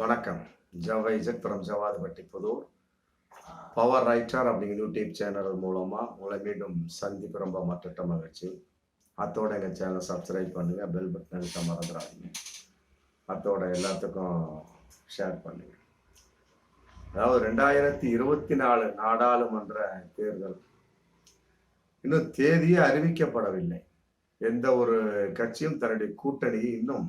வணக்கம். ஜவை ஜெக்புரம் ஜவாதுபட்டி புதூர். பவர் ரைட்டர் அப்படிங்கிற யூடியூப் சேனல் மூலமாக உங்களை மீண்டும் சந்திப்பு ரொம்ப மற்ற மகிழ்ச்சி. அத்தோட எங்கள் சேனலை சப்ஸ்கிரைப் பண்ணுங்கள் பெல் பட்டன் அழுத்த மறந்துடாதீங்க. அத்தோட எல்லாத்துக்கும் ஷேர் பண்ணுங்கள் அதாவது ரெண்டாயிரத்தி இருபத்தி நாலு நாடாளுமன்ற தேர்தல் இன்னும் தேதியே அறிவிக்கப்படவில்லை. எந்த ஒரு கட்சியும் தன்னுடைய கூட்டணியை இன்னும்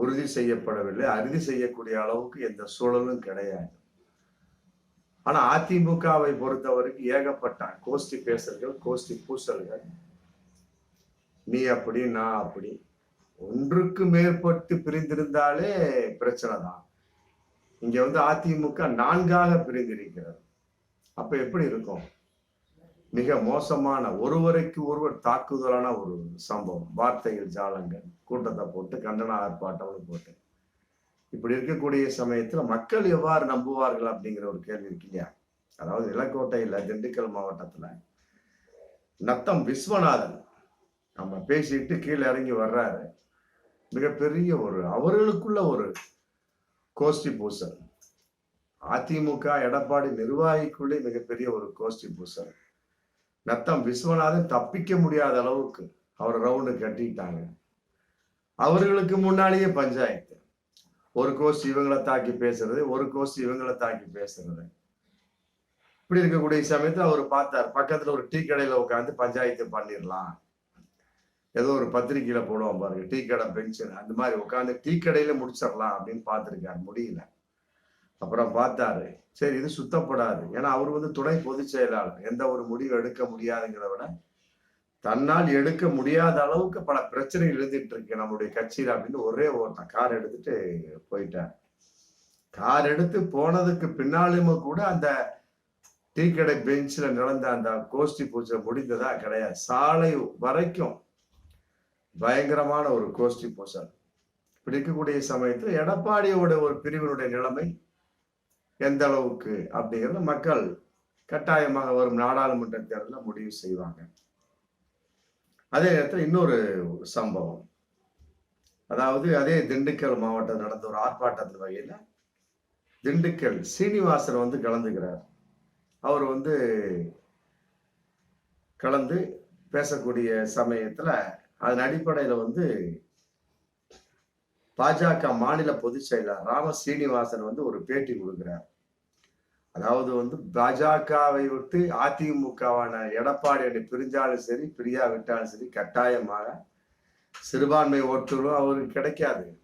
உறுதி செய்யப்படவில்லை. அறுதி செய்யக்கூடிய அளவுக்கு எந்த சூழலும் கிடையாது. ஆனா அதிமுகவை பொறுத்தவரைக்கும் ஏகப்பட்ட கோஷ்டி பேசல்கள் கோஷ்டி பூசல்கள் நீ அப்படி நான் அப்படி ஒன்றுக்கு மேற்பட்டு பிரிந்திருந்தாலே பிரச்சனை தான். இங்க வந்து அதிமுக நான்காக பிரிந்திருக்கிறது. அப்ப எப்படி இருக்கும்? மிக மோசமான ஒருவரைக்கு ஒருவர் தாக்குதலான ஒரு சம்பவம். வார்த்தைகள் ஜாலங்கள் கூட்டத்தை போட்டு கண்டன ஆர்ப்பாட்டம்னு போட்டு. இப்படி இருக்கக்கூடிய சமயத்துல மக்கள் எவ்வாறு நம்புவார்கள் அப்படிங்கிற ஒரு கேள்வி இருக்கு இல்லையா? அதாவது நிலக்கோட்டையில திண்டுக்கல் மாவட்டத்துல நத்தம் விஸ்வநாதன் நம்ம பேசிட்டு கீழே இறங்கி வர்றாரு. மிகப்பெரிய ஒரு அவர்களுக்குள்ள ஒரு கோஷ்டி பூசல். அதிமுக எடப்பாடி நிர்வாகிக்குள்ளே மிகப்பெரிய ஒரு கோஷ்டி பூசல். நத்தம் விஸ்வநாதன் தப்பிக்க முடியாத அளவுக்கு அவர் ரவுண்டு கட்டிட்டாங்க. அவர்களுக்கு முன்னாலேயே பஞ்சாயத்து. ஒரு கோஸ் இவங்களை தாக்கி பேசுறது ஒரு கோஸ் இவங்களை தாக்கி பேசுறது. இப்படி இருக்கக்கூடிய சமயத்தில் அவர் பார்த்தார் பக்கத்துல ஒரு டீ கடையில உட்காந்து பஞ்சாயத்து பண்ணிடலாம் ஏதோ ஒரு பத்திரிகையில போடுவோம் பாருங்க டீ கடை பென்ஷன் அந்த மாதிரி உட்காந்து டீ கடையில முடிச்சிடலாம் அப்படின்னு பார்த்துருக்காரு முடியல. அப்புறம் பார்த்தாரு. சரி இது சுத்தப்படாது. ஏன்னா அவர் வந்து துணை பொதுச் செயலாளர். எந்த ஒரு முடிவு எடுக்க முடியாதுங்கிறத விட தன்னால் எடுக்க முடியாத அளவுக்கு பல பிரச்சனைகள் எழுதிட்டு இருக்கு நம்மளுடைய கட்சியில் அப்படின்னு ஒரே ஓட்டம் கார் எடுத்துட்டு போயிட்டார். கார் எடுத்து போனதுக்கு பின்னாலுமே கூட அந்த டீ கடை பெஞ்சில் நடந்த அந்த கோஷ்டி பூஜை முடிந்ததா கிடையாது. சாலை வரைக்கும் பயங்கரமான ஒரு கோஷ்டி பூசல் இப்படி இருக்கக்கூடிய சமயத்தில் எடப்பாடியோட ஒரு பிரிவினுடைய நிலைமை எந்த அளவுக்கு அப்படிங்கிறத மக்கள் கட்டாயமாக வரும் நாடாளுமன்ற தேர்தலில் முடிவு செய்வாங்க. அதே நேரத்தில் இன்னொரு சம்பவம். அதாவது அதே திண்டுக்கல் மாவட்டம் நடந்த ஒரு ஆர்ப்பாட்டத்தின் வகையில் திண்டுக்கல் சீனிவாசன் வந்து கலந்துக்கிறார். அவர் வந்து கலந்து பேசக்கூடிய சமயத்தில் அதன் அடிப்படையில் வந்து பாஜக மாநில பொதுச் செயலர் ராம சீனிவாசன் வந்து ஒரு பேட்டி கொடுக்கிறார். அதாவது வந்து பாஜகவை விட்டு அதிமுகவான எடப்பாடி அணி பிரிஞ்சாலும் சரி பிரியா விட்டாலும் சரி கட்டாயமாக சிறுபான்மை ஓட்டுகளும் அவருக்கு கிடைக்காது.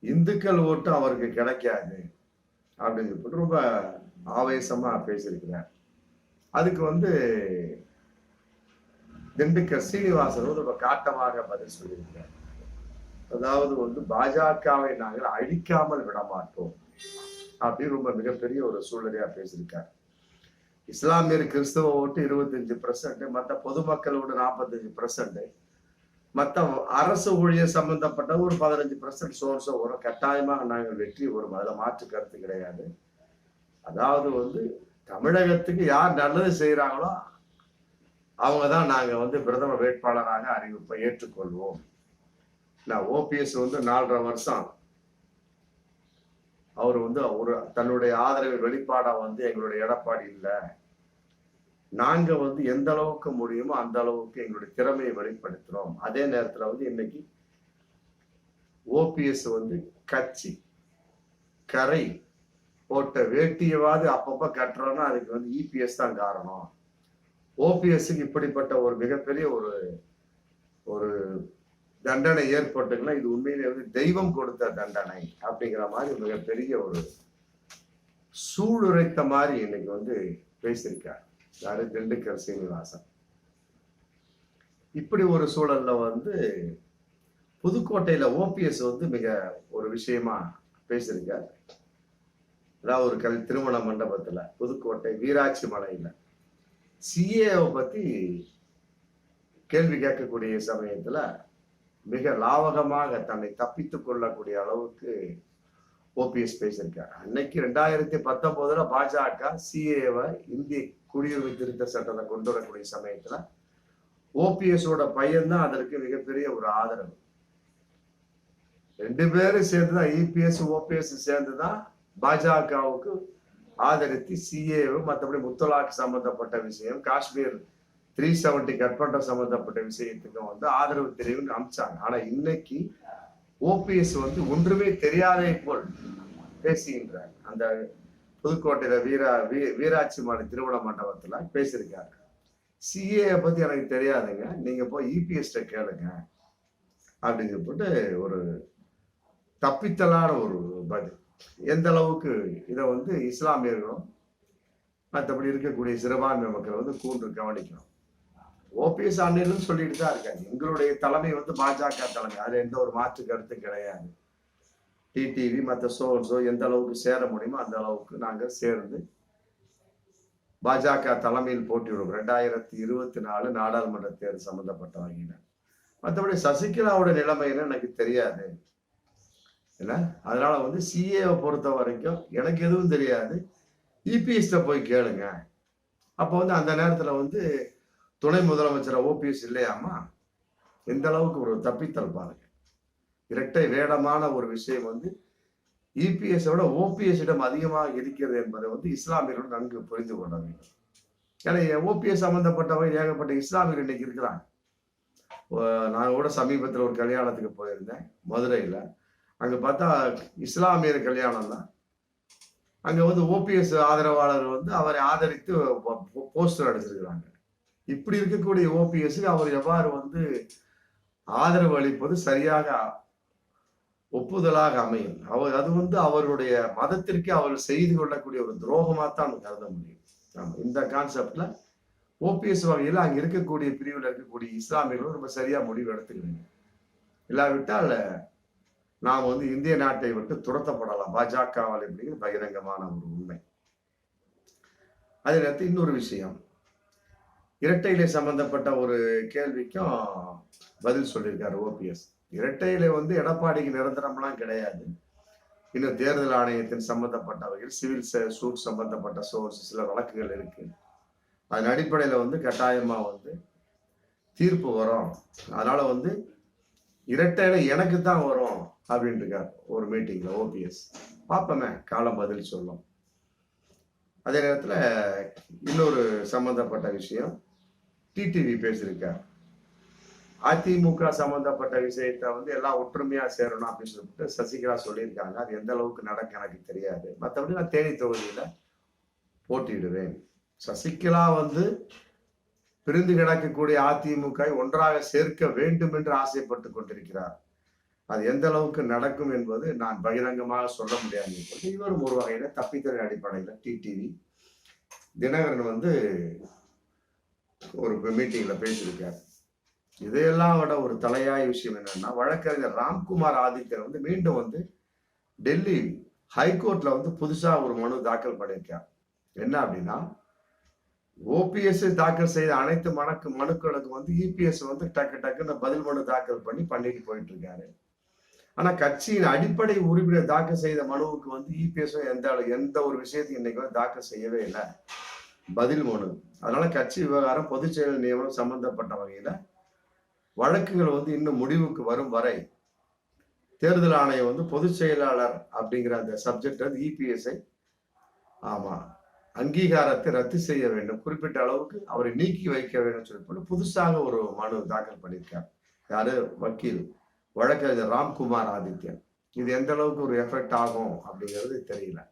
இந்துக்கள் ஓட்டும் அவருக்கு கிடைக்காது. அப்படின்னு சொல்லிட்டு ரொம்ப ஆவேசமா பேசியிருக்கிறார். அதுக்கு வந்து திண்டுக்கல் சீனிவாசன் வந்து ரொம்ப காட்டமாக பதில் சொல்லியிருக்கிறார். அதாவது வந்து பாஜகவை நாங்கள் அழிக்காமல் விடமாட்டோம். அப்படின்னு ரொம்ப மிகப்பெரிய ஒரு சூழ்நிலையா பேசியிருக்காரு. இஸ்லாமியர் கிறிஸ்தவ ஓட்டு இருபத்தஞ்சு பர்சன்ட் மற்ற பொதுமக்களோட நாற்பத்தஞ்சு பர்சன்ட் மற்ற அரசு ஊழியர் சம்பந்தப்பட்ட ஒரு பதினஞ்சு பர்சன்ட் சோர்ஸோ வரும் கட்டாயமாக நாங்கள் வெற்றி வரும் அதில் மாற்று கருத்து கிடையாது. அதாவது வந்து தமிழகத்துக்கு யார் நல்லது செய்கிறாங்களோ அவங்க தான் நாங்கள் வந்து பிரதம வேட்பாளராக அறிவிப்பை ஏற்றுக்கொள்வோம். நான் ஓபிஎஸ் வந்து நாலரை வருஷம் அவர் வந்து ஒரு தன்னுடைய ஆதரவு வெளிப்பாடா வந்து எங்களுடைய எடப்பாடி இல்லை. நாங்க வந்து எந்த அளவுக்கு முடியுமோ அந்த அளவுக்கு எங்களுடைய திறமையை வெளிப்படுத்துறோம். அதே நேரத்துல வந்து இன்னைக்கு ஓபிஎஸ் வந்து கட்சி கரை போட்ட வேட்டியவாது அப்பப்ப கட்டுறோம்னா அதுக்கு வந்து இபிஎஸ் தான் காரணம். ஓபிஎஸ்க்கு இப்படிப்பட்ட ஒரு மிகப்பெரிய ஒரு ஒரு தண்டனை ஏற்பட்டுக்கலாம் இது உண்மையிலே வந்து தெய்வம் கொடுத்த தண்டனை அப்படிங்கிற மாதிரி மிகப்பெரிய ஒரு சூளுரைத்த மாதிரி இன்னைக்கு வந்து பேசியிருக்கார். யாரு? திண்டுக்கல் சீனிவாசன். இப்படி ஒரு சூழல்ல வந்து புதுக்கோட்டையில ஓபிஎஸ் வந்து மிக ஒரு விஷயமா பேசியிருக்கார். அதாவது ஒரு கல் திருமண மண்டபத்துல புதுக்கோட்டை வீராட்சி மலையில. சிஏவை பத்தி கேள்வி கேட்கக்கூடிய சமயத்துல மிக லாவகமாக தன்னை தப்பித்துக் கொள்ளக்கூடிய அளவுக்கு ஓபிஎஸ் பேசியிருக்காரு. அன்னைக்கு ரெண்டாயிரத்தி பத்தொன்பதுல பாஜக சிஏவை இந்திய குடியுரிமை திருத்த சட்டத்தை கொண்டு வரக்கூடிய சமயத்துல ஓபிஎஸோட பையன்தான் அதற்கு மிகப்பெரிய ஒரு ஆதரவு. ரெண்டு பேரும் சேர்ந்து தான் இபிஎஸ் ஓபிஎஸ் சேர்ந்துதான் பாஜகவுக்கு ஆதரித்து சிஏவும் மற்றபடி முத்தலாக்கு சம்பந்தப்பட்ட விஷயம் காஷ்மீர் த்ரீ செவன்டி கட்மண்டம் சம்பந்தப்பட்ட விஷயத்துக்கும் வந்து ஆதரவு தெரிவுன்னு அமிச்சாங்க ஆனா இன்னைக்கு ஓபிஎஸ் வந்து ஒன்றுமே தெரியாதே போல் பேசுகின்றார் அந்த புதுக்கோட்டையில வீரா வீ வீராட்சி மாடி திருவிழா மண்டபத்துல பேசியிருக்காரு சிஏ பத்தி எனக்கு தெரியாதுங்க. நீங்க போய் இபிஎஸ்ட கேளுங்க. அப்படின்னு போட்டு ஒரு தப்பித்தலான ஒரு பதில். எந்த அளவுக்கு இதை வந்து இஸ்லாமியர்களும் மற்றபடி இருக்கக்கூடிய சிறுபான்மை மக்கள் வந்து கூண்டு கவனிக்கணும். ஓபிஎஸ் அன்னையிலும் சொல்லிட்டு தான் இருக்காங்க. எங்களுடைய தலைமை வந்து பாஜக தலைமை. அதுல எந்த ஒரு மாற்று கருத்தும் கிடையாது. டிடிவி மற்ற சோர்ஸோ எந்த அளவுக்கு சேர முடியுமோ அந்த அளவுக்கு நாங்கள் சேர்ந்து பாஜக தலைமையில் போட்டியிடும் ரெண்டாயிரத்தி இருபத்தி நாலு நாடாளுமன்ற தேர்தல் சம்பந்தப்பட்ட வகையில மற்றபடி சசிகலாவோட நிலைமைன்னு எனக்கு தெரியாது. என்ன? அதனால வந்து சிஏவை பொறுத்த வரைக்கும் எனக்கு எதுவும் தெரியாது. இபிஎஸ்ட போய் கேளுங்க. அப்போ வந்து அந்த நேரத்தில் வந்து துணை முதலமைச்சர் ஓபிஎஸ் இல்லையாமா எந்த அளவுக்கு ஒரு தப்பித்தல் பாருங்க. இரட்டை வேடமான ஒரு விஷயம் வந்து இபிஎஸ் விட ஓபிஎஸ் இடம் அதிகமாக இருக்கிறது என்பதை வந்து இஸ்லாமியர்கள் நன்கு புரிந்து கொள்ள வேண்டும். ஏன்னா ஓபிஎஸ் சம்பந்தப்பட்டவங்க ஏகப்பட்ட இஸ்லாமியர் இன்னைக்கு இருக்கிறாங்க. நான் கூட சமீபத்தில் ஒரு கல்யாணத்துக்கு போயிருந்தேன் மதுரையில். அங்கே பார்த்தா இஸ்லாமியர் கல்யாணம் தான். அங்கே வந்து ஓபிஎஸ் ஆதரவாளர் வந்து அவரை ஆதரித்து போஸ்டர் அடிச்சிருக்கிறாங்க. இப்படி இருக்கக்கூடிய ஓபிஎஸ்க்கு அவர் எவ்வாறு வந்து ஆதரவு அளிப்பது சரியாக ஒப்புதலாக அமையும்? அவர் அது வந்து அவருடைய மதத்திற்கு அவர் செய்து கொள்ளக்கூடிய ஒரு துரோகமாக தான் கருத முடியும். இந்த கான்செப்ட்ல ஓபிஎஸ் வகையில் அங்க இருக்கக்கூடிய பிரிவில் இருக்கக்கூடிய இஸ்லாமியர்களும் ரொம்ப சரியா முடிவு எடுத்துக்கிறீங்க இல்லாவிட்டால் நாம் வந்து இந்திய நாட்டை விட்டு துரத்தப்படலாம். பாஜகவால் அப்படிங்கிறது பகிரங்கமான ஒரு உண்மை. அதே நேரத்தில் இன்னொரு விஷயம். இரட்டை இலை சம்பந்தப்பட்ட ஒரு கேள்விக்கும் பதில் சொல்லியிருக்காரு ஓபிஎஸ். இரட்டை இலை வந்து எடப்பாடிக்கு நிரந்தரம்லாம் கிடையாது. இன்னும் தேர்தல் ஆணையத்தின் சம்பந்தப்பட்ட வகையில் சிவில் சூட் சம்பந்தப்பட்ட சோர்ஸ் சில வழக்குகள் இருக்கு. அதன் அடிப்படையில் வந்து கட்டாயமா வந்து தீர்ப்பு வரும். அதனால வந்து இரட்டையில எனக்கு தான் வரும் அப்படின்ட்டு இருக்கார் ஒரு மீட்டிங்ல ஓபிஎஸ். பார்ப்போமே காலம் பதில் சொல்லும். அதே நேரத்தில் இன்னொரு சம்பந்தப்பட்ட விஷயம். டிடிவி பேசியிருக்கார் அதிமுக சம்பந்தப்பட்ட விஷயத்த வந்து எல்லாம் ஒற்றுமையா சேரணும் அப்படின்னு சொல்லிட்டு சசிகலா சொல்லியிருக்காங்க. அது எந்த அளவுக்கு நடக்கும் எனக்கு தெரியாது. மற்றபடி நான் தேனி தொகுதியில போட்டியிடுவேன். சசிகலா வந்து பிரிந்து கிடக்கக்கூடிய அதிமுக ஒன்றாக சேர்க்க வேண்டும் என்று ஆசைப்பட்டு கொண்டிருக்கிறார். அது எந்த அளவுக்கு நடக்கும் என்பது நான் பகிரங்கமாக சொல்ல முடியாது இவரும் ஒரு வகையில தப்பித்தல் அடிப்படையில் டிடிவி தினகரன் வந்து ஒரு மீட்டிங்கில் பேசியிருக்கார். இதையெல்லாம் விட ஒரு தலையாய விஷயம் என்னன்னா வழக்கறிஞர் ராம்குமார் ஆதித்யர் வந்து மீண்டும் வந்து டெல்லி ஹைகோர்ட்ல வந்து புதுசா ஒரு மனு தாக்கல் பண்ணியிருக்கார். என்ன அப்படின்னா ஓபிஎஸ் தாக்கல் செய்த அனைத்து மனக்கு மனுக்களுக்கு வந்து இபிஎஸ் வந்து டக்கு டக்குன்னு பதில் மனு தாக்கல் பண்ணி பண்ணிட்டு போயிட்டு இருக்காரு ஆனா கட்சியின் அடிப்படை உறுப்பினர் தாக்கல் செய்த மனுவுக்கு வந்து இபிஎஸ் எந்த எந்த ஒரு விஷயத்தையும் இன்னைக்கு வந்து தாக்கல் செய்யவே இல்லை. பதில் மனு அதனால கட்சி விவகாரம் பொதுச் செயல் நியமனம் சம்பந்தப்பட்ட வகையில வழக்குகள் வந்து இன்னும் முடிவுக்கு வரும் வரை தேர்தல் ஆணையம் வந்து பொதுச் செயலாளர் அப்படிங்கிற அந்த சப்ஜெக்ட் வந்து இபிஎஸ்ஐ ஆமா அங்கீகாரத்தை ரத்து செய்ய வேண்டும். குறிப்பிட்ட அளவுக்கு அவரை நீக்கி வைக்க வேண்டும் சொல்லி போட்டு புதுசாக ஒரு மனு தாக்கல் பண்ணியிருக்கார். யாரு? வக்கீல் வழக்கறிஞர் ராம்குமார் ஆதித்யன். இது எந்த அளவுக்கு ஒரு எஃபெக்ட் ஆகும் அப்படிங்கிறது தெரியல.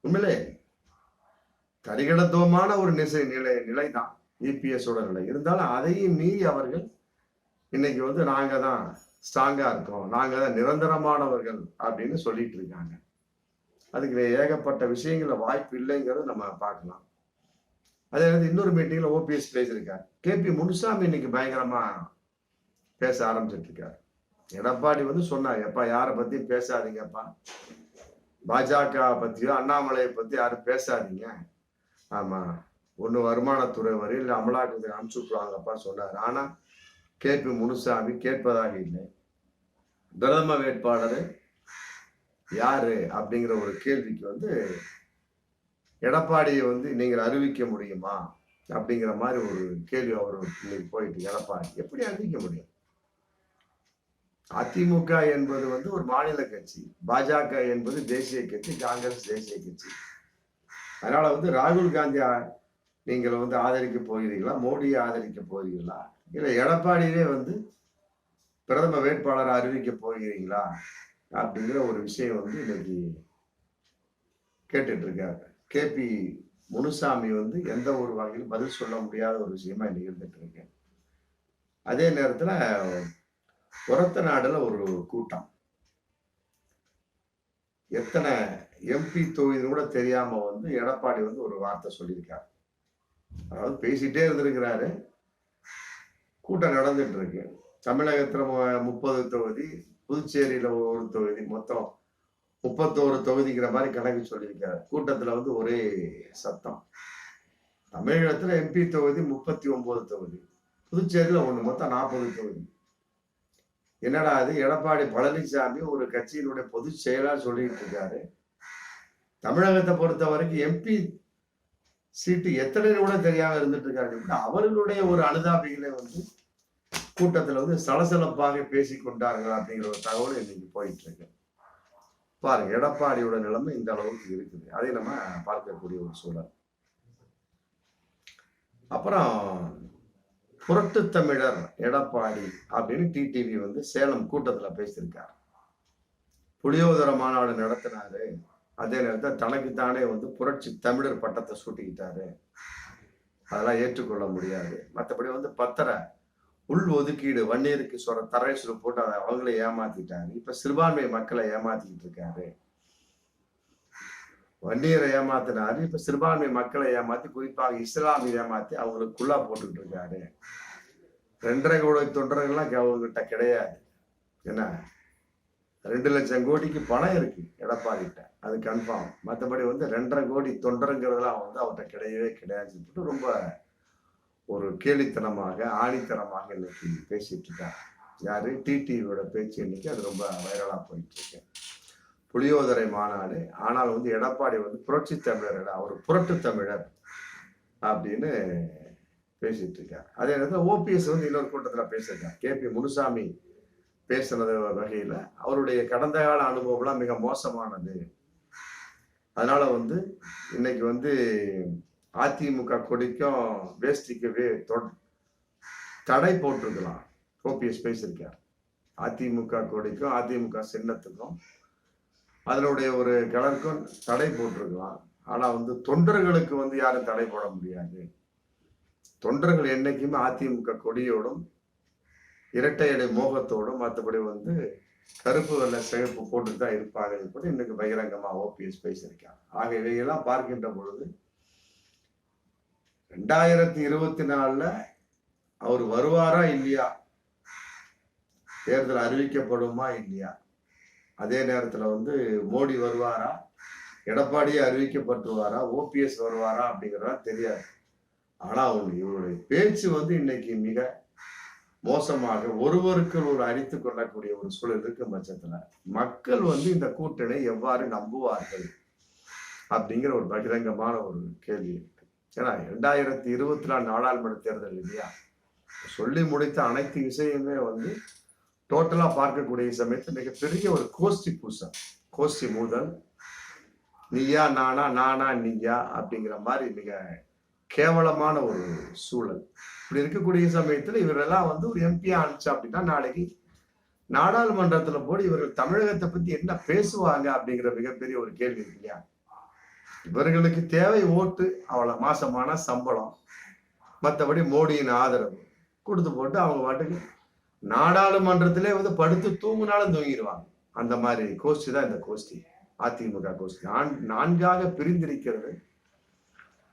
உண்மையிலே கரிகடத்துவமான ஒரு நிசை நிலை நிலை தான் இபிஎஸோட நிலை. இருந்தாலும் அதையும் மீறி அவர்கள் இன்னைக்கு வந்து நாங்க தான் ஸ்ட்ராங்கா இருக்கோம் நாங்க தான் நிரந்தரமானவர்கள் அப்படின்னு சொல்லிட்டு இருக்காங்க. அதுக்கு ஏகப்பட்ட விஷயங்கள வாய்ப்பு இல்லைங்கிறத நம்ம பார்க்கலாம். அதே வந்து இன்னொரு மீட்டிங்ல ஓபிஎஸ் பேசியிருக்காரு. கேபி முனுசாமி இன்னைக்கு பயங்கரமா பேச ஆரம்பிச்சிட்டு இருக்கார். எடப்பாடி வந்து சொன்னார் எப்பா யாரை பத்தியும் பேசாதீங்கப்பா. பாஜக பத்தியோ அண்ணாமலையை பத்தி யாரும் பேசாதீங்க. ஆமா. ஒண்ணு வருமானத்துறை வரி இல்லை அமலாக்கத்துறை அனுப்பிச்சு விட்டுருவாங்கப்பா சொன்னார். ஆனா கேபி முனுசாமி கேட்பதாக இல்லை. பிரதம வேட்பாளர் யாரு அப்படிங்கிற ஒரு கேள்விக்கு வந்து எடப்பாடியை வந்து நீங்கள் அறிவிக்க முடியுமா? அப்படிங்கிற மாதிரி ஒரு கேள்வி அவர் இன்னைக்கு போயிட்டு எடப்பாடி எப்படி அறிவிக்க முடியும்? அதிமுக என்பது வந்து ஒரு மாநில கட்சி பாஜக என்பது தேசிய கட்சி காங்கிரஸ் தேசிய கட்சி. அதனால வந்து ராகுல் காந்தி நீங்கள் வந்து ஆதரிக்க போகிறீர்களா? மோடியை ஆதரிக்க போகிறீர்களா? இல்லை எடப்பாடியே வந்து பிரதம வேட்பாளரை அறிவிக்க போகிறீங்களா அப்படிங்கிற ஒரு விஷயம் வந்து இன்னைக்கு கேட்டுட்டு இருக்காரு. கேபி முனுசாமி வந்து எந்த ஒரு வகையிலும் பதில் சொல்ல முடியாத ஒரு விஷயமா இன்னைக்கு இருந்துட்டு இருக்கேன் அதே நேரத்தில் உரத்த நாடுல ஒரு கூட்டம். எத்தனை எம்பி தொகுதின்னு கூட தெரியாம வந்து எடப்பாடி வந்து ஒரு வார்த்தை சொல்லியிருக்காரு. அதாவது பேசிட்டே இருந்திருக்கிறாரு. கூட்டம் நடந்துட்டு இருக்கு தமிழகத்துல முப்பது தொகுதி புதுச்சேரியில ஒரு தொகுதி மொத்தம் முப்பத்தோரு தொகுதிங்கிற மாதிரி கணக்கு சொல்லியிருக்காரு. கூட்டத்துல வந்து ஒரே சத்தம். தமிழகத்துல எம்பி தொகுதி முப்பத்தி ஒன்பது தொகுதி புதுச்சேரியில ஒண்ணு மொத்தம் நாற்பது தொகுதி. என்னடா அது எடப்பாடி பழனிசாமி ஒரு கட்சியினுடைய பொதுச் செயலாக சொல்லிட்டு இருக்காரு. தமிழகத்தை பொறுத்த வரைக்கும் எம்பி சீட்டு எத்தனை கூட தெரியாம இருந்துட்டு இருக்காரு. அப்படின்னா அவர்களுடைய ஒரு அனுதாபிகளை வந்து கூட்டத்துல வந்து சலசலப்பாக பேசிக் கொண்டார்கள் அப்படிங்கிற ஒரு தகவல் இன்னைக்கு போயிட்டு இருக்கு. பாருங்க எடப்பாடியோட நிலைமை இந்த அளவுக்கு இருக்குது. அதை நம்ம பார்க்கக்கூடிய ஒரு சூழல். அப்புறம் புரட்டு தமிழர் எடப்பாடி அப்படின்னு டிடிவி வந்து சேலம் கூட்டத்துல பேசியிருக்கார். புளியோதர மாநாடு நடத்தினாரு. அதே நேரத்தில் தனக்குத்தானே வந்து புரட்சி தமிழர் பட்டத்தை சூட்டிக்கிட்டாரு. அதெல்லாம் ஏற்றுக்கொள்ள முடியாது. மற்றபடி வந்து பத்தரை உள் ஒதுக்கீடு வன்னியருக்கு சொல்ற தரேசுல போட்டு அதை அவங்களே ஏமாத்திட்டாரு. இப்ப சிறுபான்மை மக்களை ஏமாத்திக்கிட்டு இருக்காரு. வன்னியரை ஏமாத்தினாரு. இப்ப சிறுபான்மை மக்களை ஏமாத்தி குறிப்பாக இஸ்லாமிய ஏமாத்தி அவங்களுக்குள்ளா போட்டுக்கிட்டு இருக்காரு. ரெண்டரை கோடி தொண்டர்கள்லாம் அவங்ககிட்ட கிடையாது. என்ன? ரெண்டு லட்சம் கோடிக்கு பணம் இருக்கு எடப்பாடிட்ட அது கன்ஃபார்ம் மற்றபடி வந்து ரெண்டரை கோடி தொண்டருங்கிறதுலாம் வந்து அவர்கிட்ட கிடையவே கிடையாது சொல்லிட்டு ரொம்ப ஒரு கேலித்தனமாக ஆணித்தனமாக இன்னைக்கு பேசிட்டு இருக்காங்க யாரு? டிடிவியோட பேச்சு இன்னைக்கு அது ரொம்ப வைரலா போயிட்டு இருக்கு. புளியோதரை மாநாடு. ஆனால் வந்து எடப்பாடி வந்து புரட்சி தமிழர் அவர் புரட்டு தமிழர் அப்படின்னு பேசிட்டு இருக்கார். அதே நேரத்தில் ஓபிஎஸ் வந்து இன்னொரு கூட்டத்தில் பேசியிருக்காரு. கே பி முனுசாமி பேசுனது வகையில் அவருடைய கடந்த கால அனுபவம்லாம் மிக மோசமானது. அதனால வந்து இன்னைக்கு வந்து அதிமுக கொடிக்கும் வேஷ்டிக்கு தடை போட்டிருக்கலாம். ஓபிஎஸ் பேசியிருக்கார். அதிமுக கொடிக்கும் அதிமுக சின்னத்துக்கும் அதனுடைய ஒரு கலருக்கும் தடை போட்டிருக்கலாம். ஆனால் வந்து தொண்டர்களுக்கு வந்து யாரும் தடை போட முடியாது. தொண்டர்கள் என்னைக்குமே அதிமுக கொடியோடும் இரட்டை இடை மோகத்தோடும் மற்றபடி வந்து கருப்பு வெள்ள சிகப்பு போட்டு தான் இருப்பாங்க கூட இன்னைக்கு பகிரங்கமாக ஓபிஎஸ் பேசியிருக்காங்க. ஆக இவையெல்லாம் பார்க்கின்ற பொழுது ரெண்டாயிரத்தி இருபத்தி நாலில் அவர் வருவாரா இல்லையா? தேர்தல் அறிவிக்கப்படுமா இல்லையா? அதே நேரத்தில் வந்து மோடி வருவாரா? எடப்பாடியே அறிவிக்கப்பட்டுருவாரா? ஓபிஎஸ் வருவாரா அப்படிங்கிறதா தெரியாது. ஆனால் அவங்க இவருடைய பேச்சு வந்து இன்னைக்கு மிக மோசமாக ஒருவருக்கு ஒரு அடித்துக் கொள்ளக்கூடிய ஒரு சூழல் இருக்கும் பட்சத்தில். மக்கள் வந்து இந்த கூட்டணி எவ்வாறு நம்புவார்கள் அப்படிங்கிற ஒரு பகிரங்கமான ஒரு கேள்வி இருக்கு. ஏன்னா இரண்டாயிரத்தி இருபத்தி நாலு நாடாளுமன்ற தேர்தல் இல்லையா? சொல்லி முடித்த அனைத்து விஷயமே வந்து டோட்டலா பார்க்கக்கூடிய சமயத்துல மிகப்பெரிய ஒரு கோஷ்டி பூசம். கோஷ்டி மூதல் நீயா நானா நானா நீயா அப்படிங்கிற மாதிரி மிக கேவலமான ஒரு சூழல். இப்படி இருக்கக்கூடிய சமயத்துல இவரெல்லாம் வந்து ஒரு எம்பியா அனுப்பிச்சா அப்படின்னா நாளைக்கு நாடாளுமன்றத்துல போய் இவர்கள் தமிழகத்தை பத்தி என்ன பேசுவாங்க அப்படிங்கிற மிகப்பெரிய ஒரு கேள்வி இருக்கு இல்லையா? இவர்களுக்கு தேவை ஓட்டு அவ்வளவு மாசமான சம்பளம். மற்றபடி மோடியின் ஆதரவு. கொடுத்து போட்டு அவங்க பாட்டுக்கு நாடாளுமன்றத்திலே வந்து படுத்து தூங்கினாலும் தூங்கிடுவாங்க. அந்த மாதிரி கோஷ்டி தான் இந்த கோஷ்டி அதிமுக கோஷ்டி. நான்- நான்காக பிரிந்திருக்கிறது.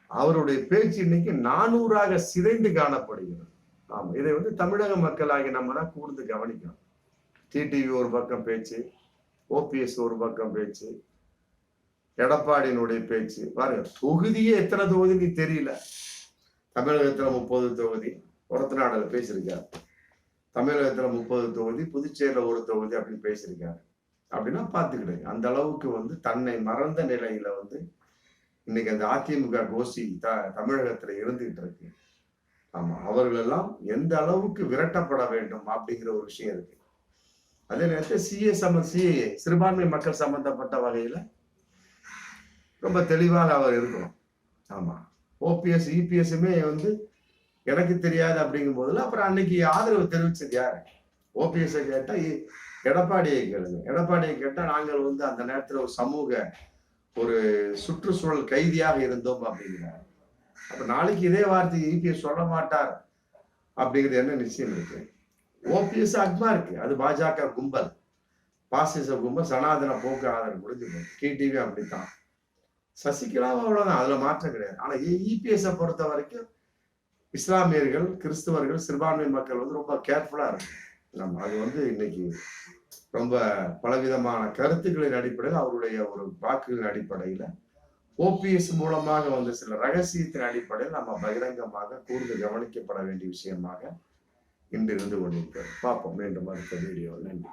அவருடைய பேச்சு இன்னைக்கு நானூறாக சிதைந்து காணப்படுகிறது. ஆமா இதை வந்து தமிழக மக்களாகி நம்ம தான் கூர்ந்து கவனிக்கணும். டிடிவி ஒரு பக்கம் பேச்சு ஓபிஎஸ் ஒரு பக்கம் பேச்சு எடப்பாடியினுடைய பேச்சு. பாருங்க தொகுதியே எத்தனை தொகுதின்னு தெரியல. தமிழகத்துல முப்பது தொகுதி ஒரத்தநாடுல பேசியிருக்காரு. தமிழகத்துல முப்பது தொகுதி புதுச்சேரியில ஒரு தொகுதி அப்படின்னு பேசியிருக்காரு அப்படின்னா பார்த்துக்கிடுங்க. அந்த அளவுக்கு வந்து தன்னை மறந்த நிலையில வந்து இன்னைக்கு அந்த அதிமுக கோஷ்டி த தமிழகத்துல இருந்துகிட்டு இருக்கு. ஆமா அவர்கள் எல்லாம் எந்த அளவுக்கு விரட்டப்பட வேண்டும் அப்படிங்கிற ஒரு விஷயம் இருக்கு. அதே நேரத்தில் சிஏ சம சிஏஏ சிறுபான்மை மக்கள் சம்பந்தப்பட்ட வகையில ரொம்ப தெளிவாக அவர் இருக்கணும். ஆமா ஓபிஎஸ் இபிஎஸ்மே வந்து எனக்கு தெரியாது அப்படிங்கும் போதுல அப்புறம் அன்னைக்கு ஆதரவு தெரிவிச்சது யாரு? ஓபிஎஸ் கேட்டா இ- எடப்பாடியை கேளுங்க. எடப்பாடியை கேட்டா நாங்கள் வந்து அந்த நேரத்துல ஒரு சமூக ஒரு சுற்றுச்சூழல் கைதியாக இருந்தோம் அப்படிங்கிறார். அப்ப நாளைக்கு இதே வார்த்தை இபிஎஸ் சொல்ல மாட்டார் அப்படிங்கிறது என்ன நிச்சயம் இருக்கு? ஓபிஎஸ் அக்மா இருக்கு. அது பாஜக கும்பல். பாசிச கும்பல் சனாதன போக்கு ஆதரவு முடிஞ்சு போகுது டிடிவி அப்படித்தான். சசிகலாவும் அவ்வளவுதான். அதுல மாற்றம் கிடையாது. ஆனா இபிஎஸ் பொறுத்த வரைக்கும் இஸ்லாமியர்கள் கிறிஸ்தவர்கள் சிறுபான்மை மக்கள் வந்து ரொம்ப கேர்ஃபுல்லா இருக்கு நம்ம அது வந்து இன்னைக்கு ரொம்ப பலவிதமான கருத்துக்களின் அடிப்படையில் அவருடைய ஒரு வாக்குகளின் அடிப்படையில ஓபிஎஸ் மூலமாக வந்த சில ரகசியத்தின் அடிப்படையில் நம்ம பகிரங்கமாக கூர்ந்து கவனிக்கப்பட வேண்டிய விஷயமாக இன்று இருந்து கொண்டிருக்கிறோம் பார்ப்போம். மீண்டும் அடுத்த வீடியோ நன்றி